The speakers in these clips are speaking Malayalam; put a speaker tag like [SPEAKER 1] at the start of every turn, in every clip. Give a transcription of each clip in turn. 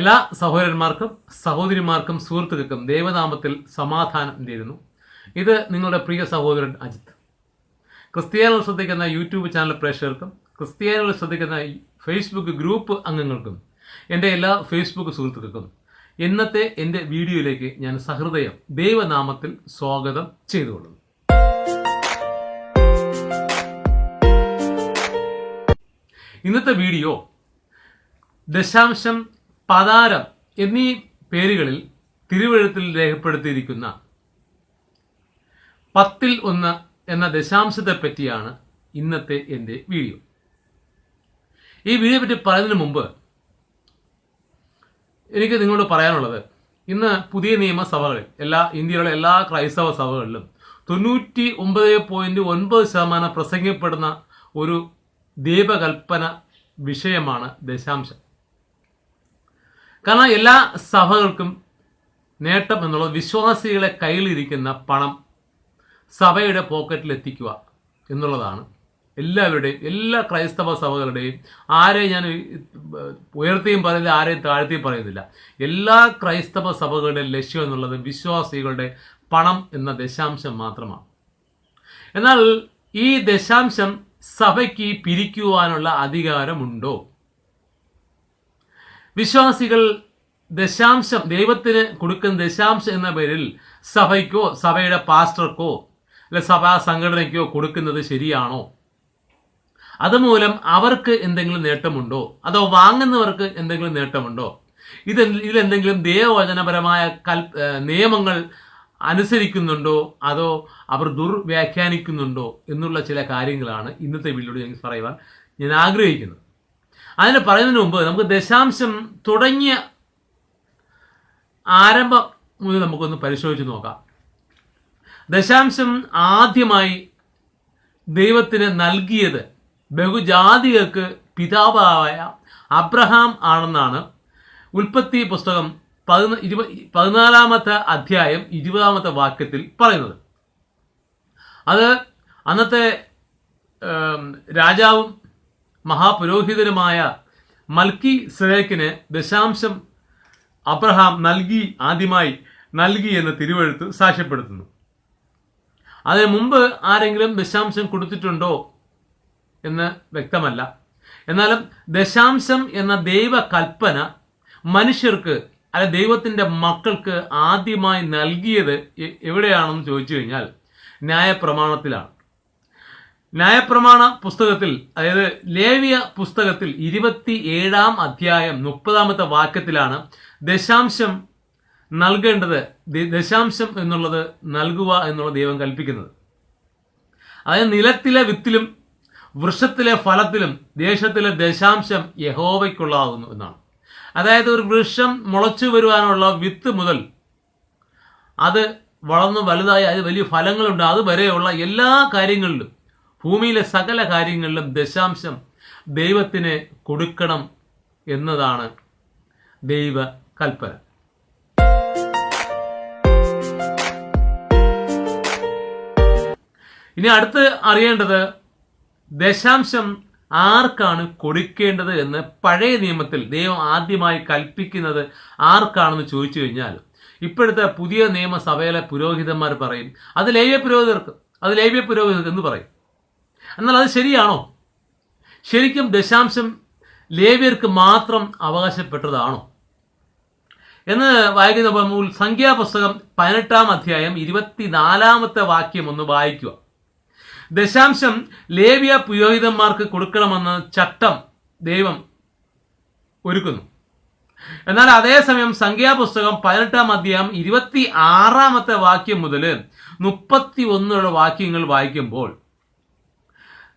[SPEAKER 1] എല്ലാ സഹോദരന്മാർക്കും സഹോദരിമാർക്കും സുഹൃത്തുക്കൾക്കും ദൈവനാമത്തിൽ സമാധാനം നേരുന്നു. ഇത് നിങ്ങളുടെ പ്രിയ സഹോദരൻ അജിത്. ക്രിസ്ത്യാനികൾ ശ്രദ്ധിക്കുന്ന യൂട്യൂബ് ചാനൽ പ്രേക്ഷകർക്കും ക്രിസ്ത്യാനികൾ ശ്രദ്ധിക്കുന്ന ഫേസ്ബുക്ക് ഗ്രൂപ്പ് അംഗങ്ങൾക്കും എന്റെ എല്ലാ ഫേസ്ബുക്ക് സുഹൃത്തുക്കൾക്കും ഇന്നത്തെ എന്റെ വീഡിയോയിലേക്ക് ഞാൻ സഹൃദയം ദൈവനാമത്തിൽ സ്വാഗതം ചെയ്തുകൊള്ളുന്നു. ഇന്നത്തെ വീഡിയോ ദശാംശം പതാരം എന്നീ പേരുകളിൽ തിരുവഴുത്തിൽ രേഖപ്പെടുത്തിയിരിക്കുന്ന പത്തിൽ ഒന്ന് എന്ന ദശാംശത്തെ പറ്റിയാണ് ഇന്നത്തെ എന്റെ വീഡിയോ. ഈ വീഡിയോ പറ്റി പറയുന്നതിന് മുമ്പ് എനിക്ക് നിങ്ങളോട് പറയാനുള്ളത് ഇന്ന് പുതിയ നിയമസഭകളിൽ എല്ലാ ഇന്ത്യയിലുള്ള എല്ലാ ക്രൈസ്തവ സഭകളിലും തൊണ്ണൂറ്റി ഒമ്പത് പോയിന്റ് ഒൻപത് ശതമാനം പ്രസംഗിക്കപ്പെടുന്ന ഒരു ദീപകൽപ്പന വിഷയമാണ് ദശാംശം. കാരണം എല്ലാ സഭകൾക്കും നേട്ടം എന്നുള്ളത് വിശ്വാസികളെ കയ്യിലിരിക്കുന്ന പണം സഭയുടെ പോക്കറ്റിൽ എത്തിക്കുക എന്നുള്ളതാണ്. എല്ലാവരുടെയും എല്ലാ ക്രൈസ്തവ സഭകളുടെയും ആരെയും ഞാൻ ഉയർത്തിയും പറയുന്നില്ല ആരെയും താഴ്ത്തിയും പറയുന്നില്ല. എല്ലാ ക്രൈസ്തവ സഭകളുടെയും ലക്ഷ്യം എന്നുള്ളത് വിശ്വാസികളുടെ പണം എന്ന ദശാംശം മാത്രമാണ്. എന്നാൽ ഈ ദശാംശം സഭയ്ക്ക് പിരിക്കുവാനുള്ള അധികാരമുണ്ടോ? വിശ്വാസികൾ ദശാംശം ദൈവത്തിന് കൊടുക്കുന്ന ദശാംശം എന്ന പേരിൽ സഭയ്ക്കോ സഭയുടെ പാസ്റ്റർക്കോ അല്ലെ സഭാ സംഘടനയ്ക്കോ കൊടുക്കുന്നത് ശരിയാണോ? അതുമൂലം അവർക്ക് എന്തെങ്കിലും നേട്ടമുണ്ടോ? അതോ വാങ്ങുന്നവർക്ക് എന്തെങ്കിലും നേട്ടമുണ്ടോ? ഇത് ഇതിലെന്തെങ്കിലും ദേവവചനപരമായ കൽ നിയമങ്ങൾ അനുസരിക്കുന്നുണ്ടോ? അതോ അവർ ദുർവ്യാഖ്യാനിക്കുന്നുണ്ടോ? എന്നുള്ള ചില കാര്യങ്ങളാണ് ഇന്നത്തെ വീഡിയോയിൽ ഞാൻ പറയുവാൻ ഞാൻ ആഗ്രഹിക്കുന്നത്. അതിന് പറയുന്നതിന് മുമ്പ് നമുക്ക് ദശാംശം തുടങ്ങിയ ആരംഭം മുതൽ നമുക്കൊന്ന് പരിശോധിച്ച് നോക്കാം. ദശാംശം ആദ്യമായി ദൈവത്തിന് നൽകിയത് ബഹുജാതികൾക്ക് പിതാവായ അബ്രഹാം ആണെന്നാണ്. ഉൽപ്പത്തി പുസ്തകം പതിന ഇരുപ പതിനാലാമത്തെ അധ്യായം ഇരുപതാമത്തെ വാക്യത്തിൽ പറയുന്നത്. അത് അന്നത്തെ രാജാവും മഹാപുരോഹിതനുമായ മൽക്കി സെലേക്കിന് ദശാംശം അബ്രഹാം നൽകി ആദ്യമായി നൽകി എന്ന് തിരുവെഴുത്ത് സാക്ഷ്യപ്പെടുത്തുന്നു. അതിനു മുമ്പ് ആരെങ്കിലും ദശാംശം കൊടുത്തിട്ടുണ്ടോ എന്ന് വ്യക്തമല്ല. എന്നാലും ദശാംശം എന്ന ദൈവ കൽപ്പന മനുഷ്യർക്ക് അല്ല ദൈവത്തിന്റെ മക്കൾക്ക് ആദ്യമായി നൽകിയത് എവിടെയാണെന്ന് ചോദിച്ചു കഴിഞ്ഞാൽ ന്യായപ്രമാണത്തിലാണ്. ന്യായപ്രമാണ പുസ്തകത്തിൽ അതായത് ലേവിയ പുസ്തകത്തിൽ ഇരുപത്തി ഏഴാം അധ്യായം മുപ്പതാമത്തെ വാക്യത്തിലാണ് ദശാംശം നൽകേണ്ടത് ദശാംശം എന്നുള്ളത് നൽകുക എന്നുള്ള ദൈവം കൽപ്പിക്കുന്നത്. അതായത് നിലത്തിലെ വിത്തിലും വൃക്ഷത്തിലെ ഫലത്തിലും ദേശത്തിലെ ദശാംശം യഹോവയ്ക്കുള്ളതാകുന്നു എന്നാണ്. അതായത് ഒരു വൃക്ഷം മുളച്ചു വരുവാനുള്ള വിത്ത് മുതൽ അത് വളർന്ന് വലുതായി അത് വലിയ ഫലങ്ങളുണ്ട്. അതുവരെയുള്ള എല്ലാ കാര്യങ്ങളിലും ഭൂമിയിലെ സകല കാര്യങ്ങളിലും ദശാംശം ദൈവത്തിന് കൊടുക്കണം എന്നതാണ് ദൈവ കൽപ്പന. ഇനി അടുത്ത് അറിയേണ്ടത് ദശാംശം ആർക്കാണ് കൊടുക്കേണ്ടത് എന്ന് പഴയ നിയമത്തിൽ ദൈവം ആദ്യമായി കൽപ്പിക്കുന്നത് ആർക്കാണെന്ന് ചോദിച്ചു കഴിഞ്ഞാൽ ഇപ്പോഴത്തെ പുതിയ നിയമസഭയിലെ പുരോഹിതന്മാർ പറയും അത് ലേവ്യ പുരോഹിതർക്ക് അത് ലേവ്യ പുരോഹിതർക്ക് എന്ന് പറയും. എന്നാൽ അത് ശരിയാണോ? ശരിക്കും ദശാംശം ലേവ്യർക്ക് മാത്രം അവകാശപ്പെട്ടതാണോ? എന്ന് വായിക്കുന്ന സംഖ്യാപുസ്തകം പതിനെട്ടാം അധ്യായം ഇരുപത്തിനാലാമത്തെ വാക്യം ഒന്ന് വായിക്കുക. ദശാംശം ലേവ്യ പുരോഹിതന്മാർക്ക് കൊടുക്കണമെന്ന് ചട്ടം ദൈവം ഒരുക്കുന്നു. എന്നാൽ അതേസമയം സംഖ്യാപുസ്തകം പതിനെട്ടാം അധ്യായം ഇരുപത്തി ആറാമത്തെ വാക്യം മുതൽ മുപ്പത്തി ഒന്നുള്ള വാക്യങ്ങൾ വായിക്കുമ്പോൾ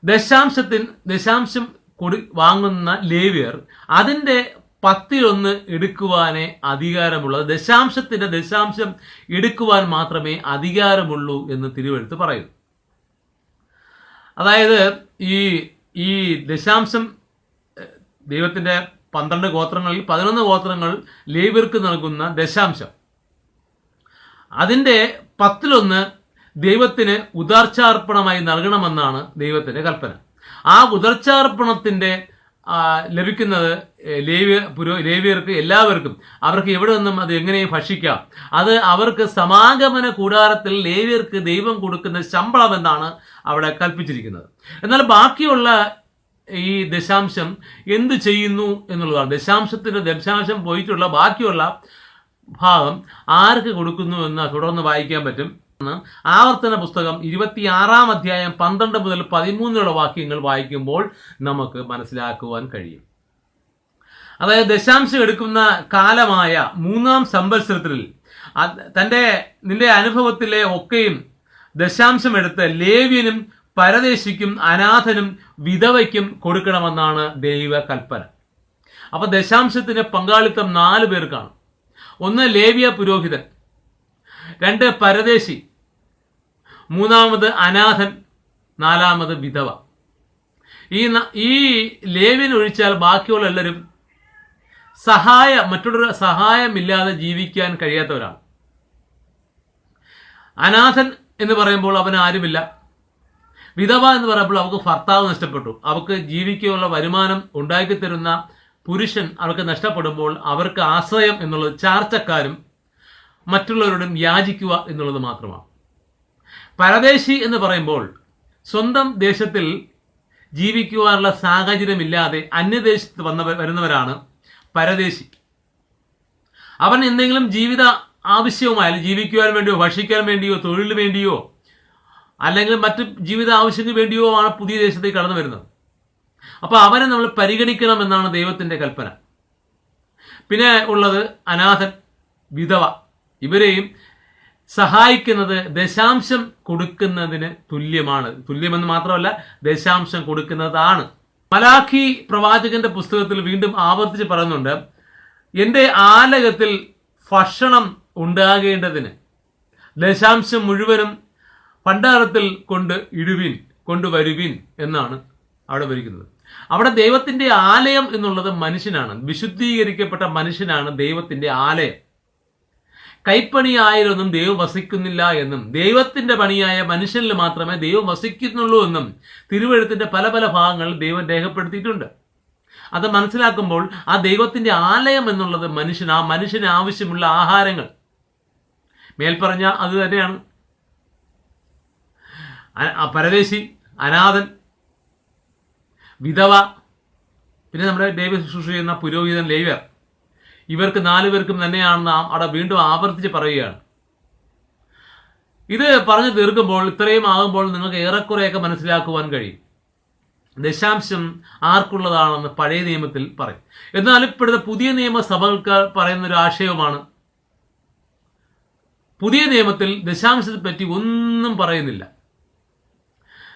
[SPEAKER 1] ദശാംശത്തിന് ദശാംശം കൊടി വാങ്ങുന്ന ലേവിയർ അതിന്റെ പത്തിലൊന്ന് എടുക്കുവാനേ അധികാരമുള്ളൂ. ദശാംശത്തിന്റെ ദശാംശം എടുക്കുവാൻ മാത്രമേ അധികാരമുള്ളൂ എന്ന് തിരുവെഴുത്ത് പറയുന്നു. അതായത് ഈ ഈ ദശാംശം ദൈവത്തിന്റെ പന്ത്രണ്ട് ഗോത്രങ്ങളിൽ പതിനൊന്ന് ഗോത്രങ്ങൾ ലേവ്യർക്ക് നൽകുന്ന ദശാംശം. അതിന്റെ പത്തിലൊന്ന് ദൈവത്തിന് ഉദർച്ചാർപ്പണമായി നൽകണമെന്നാണ് ദൈവത്തിന്റെ കൽപ്പന. ആ ഉദർച്ചാർപ്പണത്തിന്റെ ലഭിക്കുന്നത് ലേവ്യ പുരോ ലേവ്യർക്ക് എല്ലാവർക്കും. അവർക്ക് എവിടെ നിന്നും അത് എങ്ങനെയും ഭക്ഷിക്കാം? അത് അവർക്ക് സമാഗമന കൂടാരത്തിൽ ലേവ്യർക്ക് ദൈവം കൊടുക്കുന്ന ശമ്പളം എന്നാണ് അവിടെ കൽപ്പിച്ചിരിക്കുന്നത്. എന്നാൽ ബാക്കിയുള്ള ഈ ദശാംശം എന്ത് ചെയ്യുന്നു എന്നുള്ളതാണ്. ദശാംശത്തിന്റെ ദശാംശം പോയിട്ടുള്ള ബാക്കിയുള്ള ഭാഗം ആർക്ക് കൊടുക്കുന്നു എന്ന് തുടർന്ന് വായിക്കാൻ പറ്റും. ആവർത്തന പുസ്തകം ഇരുപത്തിയാറാം അധ്യായം പന്ത്രണ്ട് മുതൽ പതിമൂന്നുള്ള വാക്യങ്ങൾ വായിക്കുമ്പോൾ നമുക്ക് മനസ്സിലാക്കുവാൻ കഴിയും. അതായത് ദശാംശം എടുക്കുന്ന കാലമായ മൂന്നാം സംവത്സരത്തിൽ തന്റെ നിന്റെ അനുഭവത്തിലെ ഒക്കെയും ദശാംശം എടുത്ത് ലേവ്യനും പരദേശിക്കും അനാഥനും വിധവയ്ക്കും കൊടുക്കണമെന്നാണ് ദൈവ കൽപ്പന. അപ്പൊ ദശാംശത്തിന്റെ പങ്കാളിത്തം നാല് പേർക്കാണ്. ഒന്ന് ലേവ്യ പുരോഹിതൻ രണ്ട് പരദേശി. മൂന്നാമത് അനാഥൻ നാലാമത് വിധവ. ഈ ഈ ലേവ്യൻ ഒഴിച്ചാൽ ബാക്കിയുള്ള എല്ലാവരും സഹായ മറ്റുള്ള സഹായമില്ലാതെ ജീവിക്കാൻ കഴിയാത്തവരാണ്. അനാഥൻ എന്ന് പറയുമ്പോൾ അവന് ആരുമില്ല. വിധവ എന്ന് പറയുമ്പോൾ അവൾക്ക് ഭർത്താവ് നഷ്ടപ്പെട്ടു. അവൾക്ക് ജീവിക്കാനുള്ള വരുമാനം ഉണ്ടാക്കി തരുന്ന പുരുഷൻ അവൾക്ക് നഷ്ടപ്പെടുമ്പോൾ അവർക്ക് ആശ്രയം എന്നുള്ളത് ചാർച്ചക്കാരും മറ്റുള്ളവരോടും യാചിക്കുക എന്നുള്ളത് മാത്രമാണ്. പരദേശി എന്ന് പറയുമ്പോൾ സ്വന്തം ദേശത്തിൽ ജീവിക്കുവാനുള്ള സാഹചര്യമില്ലാതെ അന്യദേശത്ത് വന്ന വരുന്നവരാണ് പരദേശി. അവൻ എന്തെങ്കിലും ജീവിത ആവശ്യവുമായാലും ജീവിക്കുവാൻ വേണ്ടിയോ ഭക്ഷിക്കാൻ വേണ്ടിയോ തൊഴിലിന് വേണ്ടിയോ അല്ലെങ്കിൽ മറ്റ് ജീവിത ആവശ്യത്തിന് വേണ്ടിയോ ആണ് പുതിയ ദേശത്തേക്ക് കടന്നു വരുന്നത്. അപ്പൊ അവനെ നമ്മൾ പരിഗണിക്കണം എന്നാണ് ദൈവത്തിന്റെ കൽപ്പന. പിന്നെ ഉള്ളത് അനാഥൻ വിധവ. ഇവരെയും സഹായിക്കുന്നത് ദശാംശം കൊടുക്കുന്നതിന് തുല്യമാണ്. തുല്യമെന്ന് മാത്രമല്ല ദശാംശം കൊടുക്കുന്നതാണ്. മലാഖി പ്രവാചകന്റെ പുസ്തകത്തിൽ വീണ്ടും ആവർത്തിച്ച് പറയുന്നുണ്ട് എന്റെ ആലകത്തിൽ ഭക്ഷണം ഉണ്ടാകേണ്ടതിന് ദശാംശം മുഴുവനും ഭണ്ഡാരത്തിൽ കൊണ്ട് ഇടുവിൻ കൊണ്ടുവരുവിൻ എന്നാണ് അവിടെ വരിക്കുന്നത്. അവിടെ ദൈവത്തിന്റെ ആലയം എന്നുള്ളത് മനുഷ്യനാണ്. വിശുദ്ധീകരിക്കപ്പെട്ട മനുഷ്യനാണ് ദൈവത്തിന്റെ ആലയം. കൈപ്പണിയായാലൊന്നും ദൈവം വസിക്കുന്നില്ല എന്നും ദൈവത്തിന്റെ പണിയായ മനുഷ്യനിൽ മാത്രമേ ദൈവം വസിക്കുന്നുള്ളൂ എന്നും തിരുവഴുത്തിന്റെ പല പല ഭാഗങ്ങളിൽ ദൈവം രേഖപ്പെടുത്തിയിട്ടുണ്ട്. അത് മനസ്സിലാക്കുമ്പോൾ ആ ദൈവത്തിന്റെ ആലയം എന്നുള്ളത് മനുഷ്യൻ ആ മനുഷ്യന് ആവശ്യമുള്ള ആഹാരങ്ങൾ. മേൽപ്പറഞ്ഞ അത് തന്നെയാണ്. പരദേശി അനാഥൻ വിധവ പിന്നെ നമ്മുടെ ദൈവ ശുശ്രൂഷ ചെയ്യുന്ന പുരോഹിതൻ ലേവ്യർ. ഇവർക്ക് നാലു പേർക്കും തന്നെയാണ് നാം അവിടെ വീണ്ടും ആവർത്തിച്ച് പറയുകയാണ്. ഇത് പറഞ്ഞു തീർക്കുമ്പോൾ ഇത്രയും ആകുമ്പോൾ നിങ്ങൾക്ക് ഏറെക്കുറെയൊക്കെ മനസ്സിലാക്കുവാൻ കഴിയും. ദശാംശം ആർക്കുള്ളതാണെന്ന് പഴയ നിയമത്തിൽ പറയും. എന്നാൽ ഇപ്പോഴത്തെ പുതിയ നിയമസഭകൾക്ക് പറയുന്ന ഒരു ആശയവുമാണ് പുതിയ നിയമത്തിൽ ദശാംശത്തെ പറ്റി ഒന്നും പറയുന്നില്ല.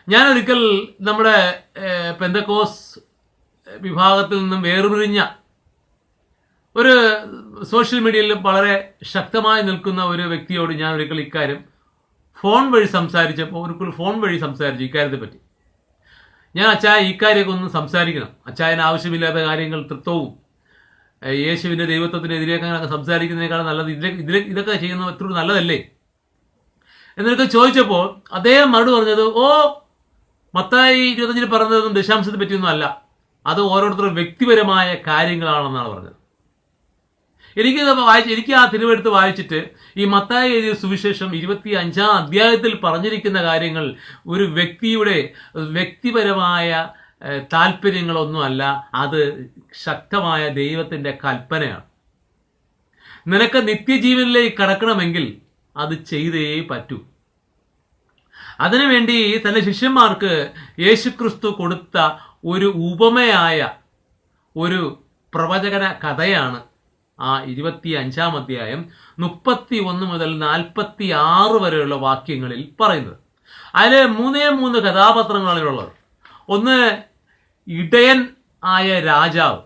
[SPEAKER 1] ഞാൻ ഒരിക്കൽ നമ്മുടെ പെന്തക്കോസ് വിഭാഗത്തിൽ നിന്നും വേർപിരിഞ്ഞ ഒരു സോഷ്യൽ മീഡിയയിൽ വളരെ ശക്തമായി നിൽക്കുന്ന ഒരു വ്യക്തിയോട് ഞാൻ ഒരിക്കൽ ഇക്കാര്യം ഫോൺ വഴി സംസാരിച്ചപ്പോൾ ഒരിക്കൽ ഫോൺ വഴി സംസാരിച്ചു ഇക്കാര്യത്തെ പറ്റി. ഞാൻ അച്ചായ ഇക്കാര്യമൊക്കെ ഒന്ന് സംസാരിക്കണം. അച്ചായന് ആവശ്യമില്ലാത്ത കാര്യങ്ങൾ തൃത്വവും യേശുവിന്റെ ദൈവത്വത്തിനെതിരെയൊക്കെ അങ്ങനെ സംസാരിക്കുന്നതിനേക്കാൾ നല്ലത് ഇതിലെ ഇതിലെ ഇതൊക്കെ ചെയ്യുന്ന എത്ര നല്ലതല്ലേ? എന്നൊക്കെ ചോദിച്ചപ്പോൾ അദ്ദേഹം മറുപടി പറഞ്ഞത് ഓ മത്തായി ഇരുപത്തഞ്ചിന് പറഞ്ഞതൊന്നും ദശാംശത്തെ പറ്റിയൊന്നും അല്ല. അത് ഓരോരുത്തരും വ്യക്തിപരമായ കാര്യങ്ങളാണെന്നാണ് പറഞ്ഞത്. എനിക്ക് വായിച്ച് എനിക്ക് ആ തിരുവെടുത്ത് വായിച്ചിട്ട് ഈ മത്തായി എഴുതിയ സുവിശേഷം ഇരുപത്തി അഞ്ചാം അധ്യായത്തിൽ പറഞ്ഞിരിക്കുന്ന കാര്യങ്ങൾ ഒരു വ്യക്തിയുടെ വ്യക്തിപരമായ താല്പര്യങ്ങളൊന്നുമല്ല അത് ശക്തമായ ദൈവത്തിന്റെ കൽപ്പനയാണ്. നിനക്ക് നിത്യജീവനിലേക്ക് കടക്കണമെങ്കിൽ അത് ചെയ്തേ പറ്റൂ. അതിനുവേണ്ടി തന്റെ ശിഷ്യന്മാർക്ക് യേശുക്രിസ്തു കൊടുത്ത ഒരു ഉപമയായ ഒരു പ്രവചകന കഥയാണ് ആ ഇരുപത്തി അഞ്ചാം അധ്യായം മുപ്പത്തി ഒന്ന് മുതൽ നാൽപ്പത്തി ആറ് വരെയുള്ള വാക്യങ്ങളിൽ പറയുന്നത്. അതിലെ മൂന്നേ മൂന്ന് കഥാപാത്രങ്ങളിലുള്ളത് ഒന്ന് ഇടയൻ ആയ രാജാവ്.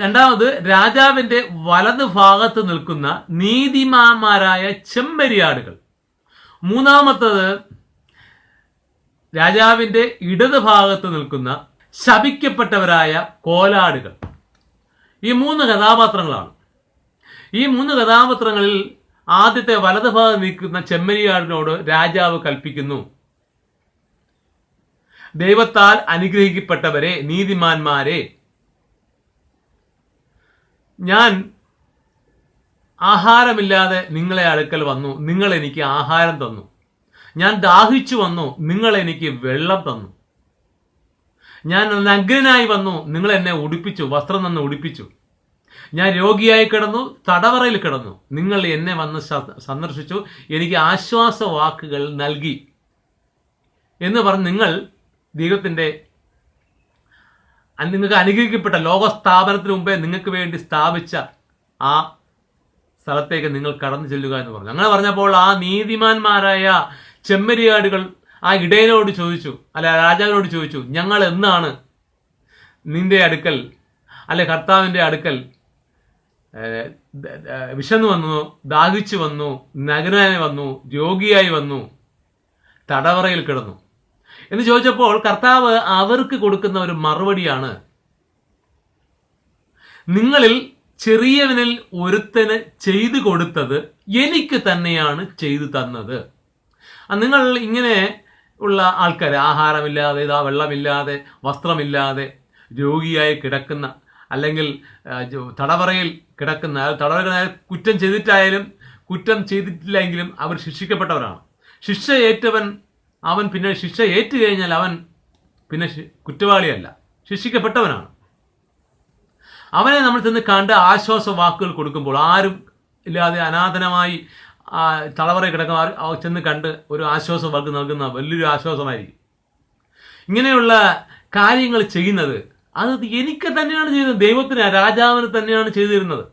[SPEAKER 1] രണ്ടാമത് രാജാവിന്റെ വലത് ഭാഗത്ത് നിൽക്കുന്ന നീതിമാന്മാരായ ചെമ്പരിയാടുകൾ. മൂന്നാമത്തത് രാജാവിന്റെ ഇടത് ഭാഗത്ത് നിൽക്കുന്ന ശപിക്കപ്പെട്ടവരായ കോലാടുകൾ. ഈ മൂന്ന് കഥാപാത്രങ്ങളാണ്. ഈ മൂന്ന് കഥാപാത്രങ്ങളിൽ ആദ്യത്തെ വലത് ഭാഗം നിൽക്കുന്ന ചെമ്മരിയാടിനോട് രാജാവ് കൽപ്പിക്കുന്നു. ദൈവത്താൽ അനുഗ്രഹിക്കപ്പെട്ടവരെ നീതിമാന്മാരെ. ഞാൻ ആഹാരമില്ലാതെ നിങ്ങളെ അടുക്കൽ വന്നു. നിങ്ങൾ എനിക്ക് ആഹാരം തന്നു. ഞാൻ ദാഹിച്ചു വന്നു. നിങ്ങൾ എനിക്ക് വെള്ളം തന്നു. ഞാൻ നഗ്നനായി വന്നു. നിങ്ങൾ എന്നെ ഉടുപ്പിച്ചു വസ്ത്രം തന്ന് ഉടുപ്പിച്ചു. ഞാൻ രോഗിയായി കിടന്നു തടവറയിൽ കിടന്നു. നിങ്ങൾ എന്നെ വന്ന് സന്ദർശിച്ചു. എനിക്ക് ആശ്വാസ വാക്കുകൾ നൽകി. എന്ന് പറഞ്ഞ് നിങ്ങൾ ദൈവത്തിന്റെ നിങ്ങൾക്ക് അനുഗ്രഹിക്കപ്പെട്ട ലോക സ്ഥാപനത്തിന് മുമ്പേ നിങ്ങൾക്ക് വേണ്ടി സ്ഥാപിച്ച ആ സ്ഥലത്തേക്ക് നിങ്ങൾ കടന്നു ചെല്ലുക എന്ന് പറഞ്ഞു. അങ്ങനെ പറഞ്ഞപ്പോൾ ആ നീതിമാന്മാരായ ചെമ്മരിയാടുകൾ ആ ഇടയനോട് ചോദിച്ചു അല്ല രാജാവിനോട് ചോദിച്ചു ഞങ്ങൾ എന്നാണ് നിന്റെ അടുക്കൽ അല്ലെ കർത്താവിന്റെ അടുക്കൽ വിശന്നു വന്നു ദാഹിച്ചു വന്നു നഗരനായി വന്നു രോഗിയായി വന്നു തടവറയിൽ കിടന്നു. എന്ന് ചോദിച്ചപ്പോൾ കർത്താവ് അവർക്ക് കൊടുക്കുന്ന ഒരു മറുപടിയാണ് നിങ്ങളിൽ ചെറിയവനിൽ ഒരുത്തന് ചെയ്തു കൊടുത്തത് എനിക്ക് തന്നെയാണ് ചെയ്തു തന്നത്. നിങ്ങൾ ഇങ്ങനെ ഉള്ള ആൾക്കാർ ആഹാരമില്ലാതെ ഇതാ വെള്ളമില്ലാതെ വസ്ത്രമില്ലാതെ രോഗിയായി കിടക്കുന്ന അല്ലെങ്കിൽ തടവറയിൽ കിടക്കുന്ന ആ തടവറയിൽ കുറ്റം ചെയ്തിട്ടായാലും കുറ്റം ചെയ്തിട്ടില്ലെങ്കിലും അവർ ശിക്ഷിക്കപ്പെട്ടവരാണ്. ശിക്ഷ ഏറ്റവൻ അവൻ പിന്നെ ശിക്ഷ ഏറ്റു കഴിഞ്ഞാൽ അവൻ പിന്നെ കുറ്റവാളിയല്ല. ശിക്ഷിക്കപ്പെട്ടവനാണ്. അവനെ നമ്മൾ ചെന്ന് കണ്ട് ആശ്വാസ വാക്കുകൾ കൊടുക്കുമ്പോൾ ആരും ഇല്ലാതെ അനാഥനമായി തളവറ കിടക്കുന്ന ചെന്ന് കണ്ട് ഒരു ആശ്വാസ വാക്ക് നൽകുന്ന വലിയൊരു ആശ്വാസമായിരിക്കും. ഇങ്ങനെയുള്ള കാര്യങ്ങൾ ചെയ്യുന്നത് അത് എനിക്ക് തന്നെയാണ് ചെയ്തത്. ദൈവത്തിന് രാജാവിന് തന്നെയാണ് ചെയ്തിരുന്നത്.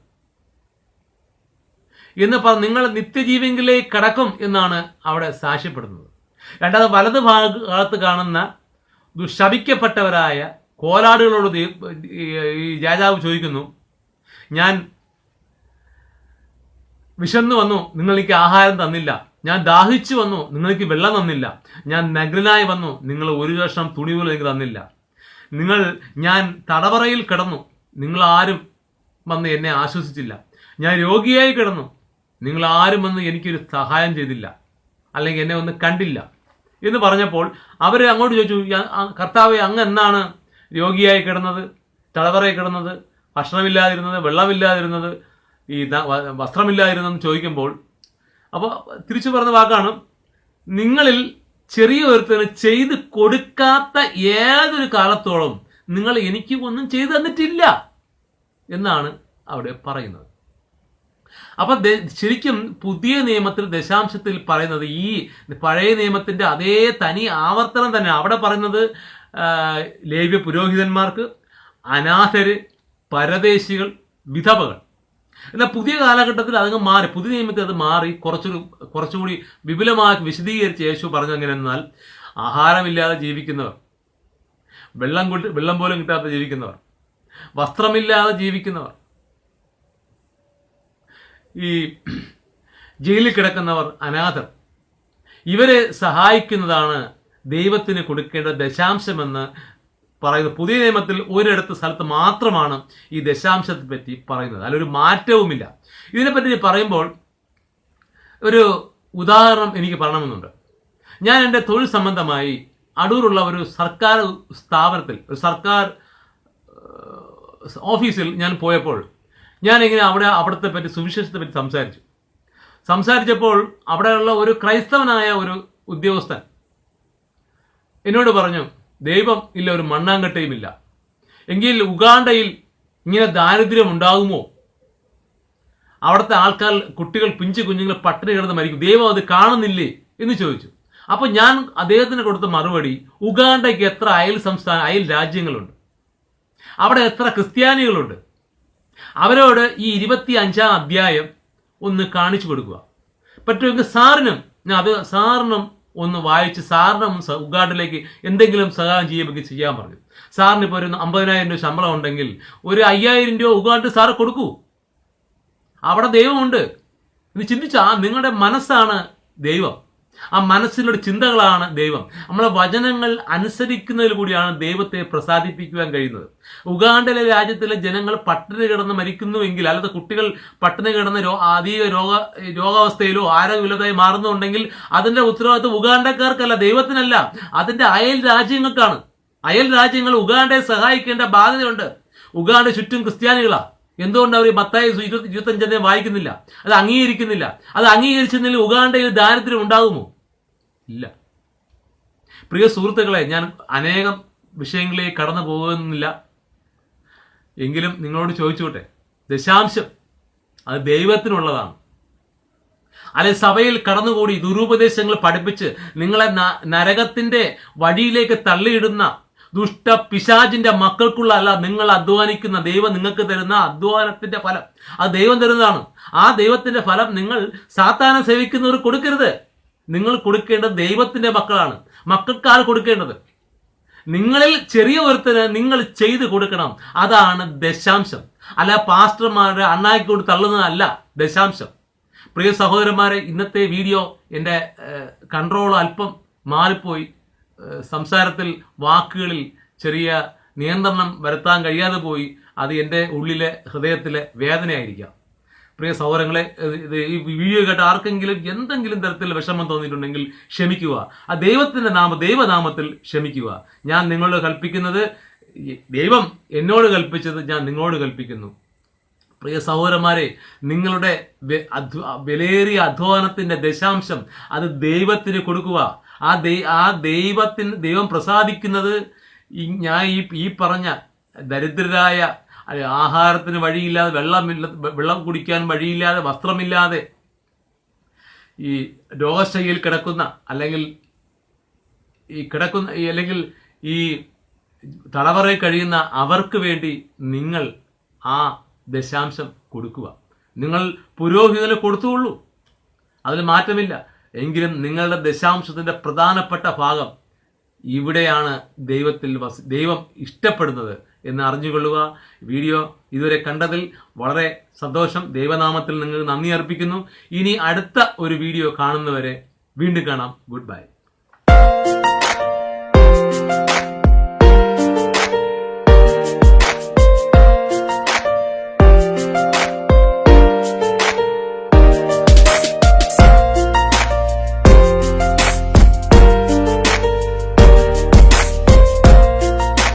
[SPEAKER 1] എന്ന് പറഞ്ഞ് നിങ്ങൾ നിത്യജീവങ്കിലേക്ക് കടക്കും എന്നാണ് അവിടെ സാക്ഷ്യപ്പെടുന്നത്. രണ്ടാമത് വലത് ഭാഗത്ത് കാണുന്ന ദുശപിക്കപ്പെട്ടവരായ കോലാടുകളോട് ഈ- രാജാവ് ചോദിക്കുന്നു ഞാൻ വിശന്നു വന്നു നിങ്ങൾ എനിക്ക് ആഹാരം തന്നില്ല. ഞാൻ ദാഹിച്ചു വന്നു നിങ്ങൾക്ക് വെള്ളം തന്നില്ല. ഞാൻ നഗ്നനായി വന്നു നിങ്ങൾ ഒരു കഷ്ണം തുണി പോലും എനിക്ക് തന്നില്ല. നിങ്ങൾ ഞാൻ തടവറയിൽ കിടന്നു. നിങ്ങൾ ആരും വന്ന് എന്നെ ആശ്വസിച്ചില്ല. ഞാൻ രോഗിയായി കിടന്നു. നിങ്ങൾ ആരും വന്ന് എനിക്കൊരു സഹായം ചെയ്തില്ല. അല്ലെങ്കിൽ എന്നെ ഒന്ന് കണ്ടില്ല. എന്ന് പറഞ്ഞപ്പോൾ അവർ അങ്ങോട്ട് ചോദിച്ചു കർത്താവ് അങ്ങ് എന്നാണ് രോഗിയായി കിടന്നത്? തടവറയിൽ കിടന്നത്? ഭക്ഷണമില്ലാതിരുന്നത്? വെള്ളമില്ലാതിരുന്നത്? ഈ വസ്ത്രമില്ലാതിരുന്നെന്ന് ചോദിക്കുമ്പോൾ അപ്പോൾ തിരിച്ചു പറഞ്ഞ വാക്കാണ് നിങ്ങളിൽ ചെറിയ ഒരുത്തന് ചെയ്ത് കൊടുക്കാത്ത ഏതൊരു കാലത്തോളം നിങ്ങൾ എനിക്ക് ഒന്നും ചെയ്തു തന്നിട്ടില്ല എന്നാണ് അവിടെ പറയുന്നത്. അപ്പൊ ശരിക്കും പുതിയ നിയമത്തിൽ ദശാംശത്തിൽ പറയുന്നത് ഈ പഴയ നിയമത്തിന്റെ അതേ തനി ആവർത്തനം തന്നെ അവിടെ പറയുന്നത് ലേവ്യ പുരോഹിതന്മാർക്ക് അനാഥര് പരദേശികൾ വിധവകൾ. എന്നാൽ പുതിയ കാലഘട്ടത്തിൽ അതങ്ങ് മാറി പുതിയ നിയമത്തിൽ അത് മാറി കുറച്ചൊരു കുറച്ചുകൂടി വിപുലമായി വിശദീകരിച്ച് യേശു പറഞ്ഞു അങ്ങനെ എന്നാൽ ആഹാരമില്ലാതെ ജീവിക്കുന്നവർ വെള്ളം കൂട്ടി വെള്ളം പോലും കിട്ടാതെ ജീവിക്കുന്നവർ വസ്ത്രമില്ലാതെ ജീവിക്കുന്നവർ ഈ ജയിലിൽ കിടക്കുന്നവർ അനാഥർ ഇവരെ സഹായിക്കുന്നതാണ് ദൈവത്തിന് കൊടുക്കേണ്ട ദശാംശമെന്ന് പറയുന്നത്. പുതിയ നിയമത്തിൽ ഒരിടത്ത് സ്ഥലത്ത് മാത്രമാണ് ഈ ദശാംശത്തെ പറ്റി പറയുന്നത്. അതിലൊരു മാറ്റവുമില്ല. ഇതിനെപ്പറ്റി പറയുമ്പോൾ ഒരു ഉദാഹരണം എനിക്ക് പറയണമെന്നുണ്ട്. ഞാൻ എന്റെ തൊഴിൽ സംബന്ധമായി അടൂറുള്ള ഒരു സർക്കാർ സ്ഥാപനത്തിൽ ഒരു സർക്കാർ ഓഫീസിൽ ഞാൻ പോയപ്പോൾ ഞാൻ ഇങ്ങനെ അവിടെ അവിടുത്തെ പറ്റി സുവിശേഷത്തെ പറ്റി സംസാരിച്ചു. സംസാരിച്ചപ്പോൾ അവിടെയുള്ള ഒരു ക്രൈസ്തവനായ ഒരു ഉദ്യോഗസ്ഥൻ എന്നോട് പറഞ്ഞു ദൈവം ഇല്ല ഒരു മണ്ണാങ്കട്ടയും ഇല്ല. എങ്കിൽ ഉഗാണ്ടയിൽ ഇങ്ങനെ ദാരിദ്ര്യം ഉണ്ടാകുമോ? അവിടുത്തെ ആൾക്കാർ കുട്ടികൾ പിഞ്ചു കുഞ്ഞുങ്ങൾ പട്ടിണി കിടന്ന് മരിക്കും. ദൈവം അത് കാണുന്നില്ലേ എന്ന് ചോദിച്ചു. അപ്പോൾ ഞാൻ അദ്ദേഹത്തിന് കൊടുത്ത മറുപടി ഉഗാണ്ടയ്ക്ക് എത്ര അയൽ സംസ്ഥാന അയൽ രാജ്യങ്ങളുണ്ട്? അവിടെ എത്ര ക്രിസ്ത്യാനികളുണ്ട്? അവരോട് ഈ ഇരുപത്തി അഞ്ചാം അധ്യായം ഒന്ന് കാണിച്ചു കൊടുക്കുക. പറ്റുമെങ്കിൽ സാറിനും ഞാൻ അത് സാറിനും ഒന്ന് വായിച്ച് സാറിനും ഉദ്ഘാടനത്തിലേക്ക് എന്തെങ്കിലും സഹായം ചെയ്യുമെങ്കിൽ ചെയ്യാൻ പറഞ്ഞു. സാറിന് ഇപ്പോൾ ഒരു അമ്പതിനായിരം രൂപ ശമ്പളം ഉണ്ടെങ്കിൽ ഒരു അയ്യായിരം രൂപ ഉദ്ഘാടനം സാറ് കൊടുക്കൂ. അവിടെ ദൈവമുണ്ട്. ഇത് ചിന്തിച്ചാ നിങ്ങളുടെ മനസ്സാണ് ദൈവം. ആ മനസ്സിലുള്ള ചിന്തകളാണ് ദൈവം. നമ്മളെ വചനങ്ങൾ അനുസരിക്കുന്നതിൽ കൂടിയാണ് ദൈവത്തെ പ്രസാദിപ്പിക്കുവാൻ കഴിയുന്നത്. ഉഗാണ്ടയിലെ രാജ്യത്തിലെ ജനങ്ങൾ പട്ടിണി കിടന്ന് മരിക്കുന്നുവെങ്കിൽ അല്ലാതെ കുട്ടികൾ പട്ടിണി കിടന്ന് അധിക രോഗ രോഗാവസ്ഥയിലോ ആരോഗ്യമില്ലാതായി മാറുന്നുണ്ടെങ്കിൽ അതിന്റെ ഉത്തരവാദിത്വം ഉഗാണ്ടക്കാർക്കല്ല ദൈവത്തിനല്ല. അതിന്റെ അയൽ രാജ്യങ്ങൾക്കാണ്. അയൽ രാജ്യങ്ങൾ ഉഗാണ്ടയെ സഹായിക്കേണ്ട ബാധ്യതയുണ്ട്. ഉഗാണ്ട ചുറ്റും ക്രിസ്ത്യാനികളാ. എന്തുകൊണ്ട് അവർ മത്തായ ഇരുപത്തി ഇരുപത്തഞ്ചിനെ വായിക്കുന്നില്ല? അത് അംഗീകരിക്കുന്നില്ല. അത് അംഗീകരിച്ചെങ്കിൽ ഉഗാണ്ടയിൽ ദാരിദ്ര്യം ഉണ്ടാകുമോ? ഇല്ല. പ്രിയ സുഹൃത്തുക്കളെ ഞാൻ അനേകം വിഷയങ്ങളിലേക്ക് കടന്നു പോകുന്നില്ല. എങ്കിലും നിങ്ങളോട് ചോദിച്ചോട്ടെ. ദശാംശം അത് ദൈവത്തിനുള്ളതാണ്. അല്ലെ സഭയിൽ കടന്നുകൂടി ദുരുപദേശങ്ങൾ പഠിപ്പിച്ച് നിങ്ങളെ നരകത്തിന്റെ വഴിയിലേക്ക് തള്ളിയിടുന്ന ദുഷ്ട പിശാജിന്റെ മക്കൾക്കുള്ള അല്ല നിങ്ങൾ അധ്വാനിക്കുന്ന ദൈവം നിങ്ങൾക്ക് തരുന്ന അധ്വാനത്തിന്റെ ഫലം. ആ ദൈവം തരുന്നതാണ്. ആ ദൈവത്തിന്റെ ഫലം നിങ്ങൾ സാത്താനം സേവിക്കുന്നവർ കൊടുക്കരുത്. നിങ്ങൾ കൊടുക്കേണ്ടത് ദൈവത്തിന്റെ മക്കളാണ്. മക്കൾക്കാണ് കൊടുക്കേണ്ടത്. നിങ്ങളിൽ ചെറിയ ഒരുത്തിന് നിങ്ങൾ ചെയ്തു കൊടുക്കണം. അതാണ് ദശാംശം. അല്ല പാസ്റ്റർമാരുടെ അണ്ണാക്കിക്കൊണ്ട് തള്ളുന്നതല്ല ദശാംശം. പ്രിയ സഹോദരന്മാരെ ഇന്നത്തെ വീഡിയോ എന്റെ കൺട്രോൾ അല്പം മാറിപ്പോയി. സംസാരത്തിൽ വാക്കുകളിൽ ചെറിയ നിയന്ത്രണം വരുത്താൻ കഴിയാതെ പോയി അത് എന്റെ ഉള്ളിലെ ഹൃദയത്തിലെ വേദനയായിരിക്കാം. പ്രിയ ഇത് ഈ വീഡിയോ കേട്ട ആർക്കെങ്കിലും എന്തെങ്കിലും തരത്തിൽ വിഷമം തോന്നിയിട്ടുണ്ടെങ്കിൽ ക്ഷമിക്കുക. ആ ദൈവത്തിന്റെ നാമ ദൈവനാമത്തിൽ ക്ഷമിക്കുക. ഞാൻ നിങ്ങളോട് കൽപ്പിക്കുന്നത് ദൈവം എന്നോട് കൽപ്പിച്ചത് ഞാൻ നിങ്ങളോട് കൽപ്പിക്കുന്നു. പ്രിയ സഹോദരന്മാരെ നിങ്ങളുടെ വിലയേറിയ അധ്വാനത്തിന്റെ ദശാംശം അത് ദൈവത്തിന് കൊടുക്കുക. ആ ദൈ ആ ദൈവത്തിന് ദൈവം പ്രസാദിക്കുന്നത് ഞാൻ ഈ ഈ പറഞ്ഞ ദരിദ്രരായ ആഹാരത്തിന് വഴിയില്ലാതെ വെള്ളമില്ല വെള്ളം കുടിക്കാൻ വഴിയില്ലാതെ വസ്ത്രമില്ലാതെ ഈ രോഗശൈലിയിൽ കിടക്കുന്ന അല്ലെങ്കിൽ ഈ കിടക്കുന്ന അല്ലെങ്കിൽ ഈ തടവറയിൽ കഴിയുന്ന അവർക്ക് വേണ്ടി നിങ്ങൾ ആ ദശാംശം കൊടുക്കുക. നിങ്ങൾ പുരോഹിതന് കൊടുത്തുകൊള്ളൂ. അതിന് മാറ്റമില്ല. എങ്കിലും നിങ്ങളുടെ ദശാംശത്തിന്റെ പ്രധാനപ്പെട്ട ഭാഗം ഇവിടെയാണ് ദൈവത്തിൽ വസ ദൈവം ഇഷ്ടപ്പെടുന്നത് എന്ന് അറിഞ്ഞുകൊള്ളുക. വീഡിയോ ഇതുവരെ കണ്ടതിൽ വളരെ സന്തോഷം. ദൈവനാമത്തിൽ നിങ്ങൾ നന്ദി അർപ്പിക്കുന്നു. ഇനി അടുത്ത ഒരു വീഡിയോ കാണുന്നവരെ വീണ്ടും കാണാം. Good bye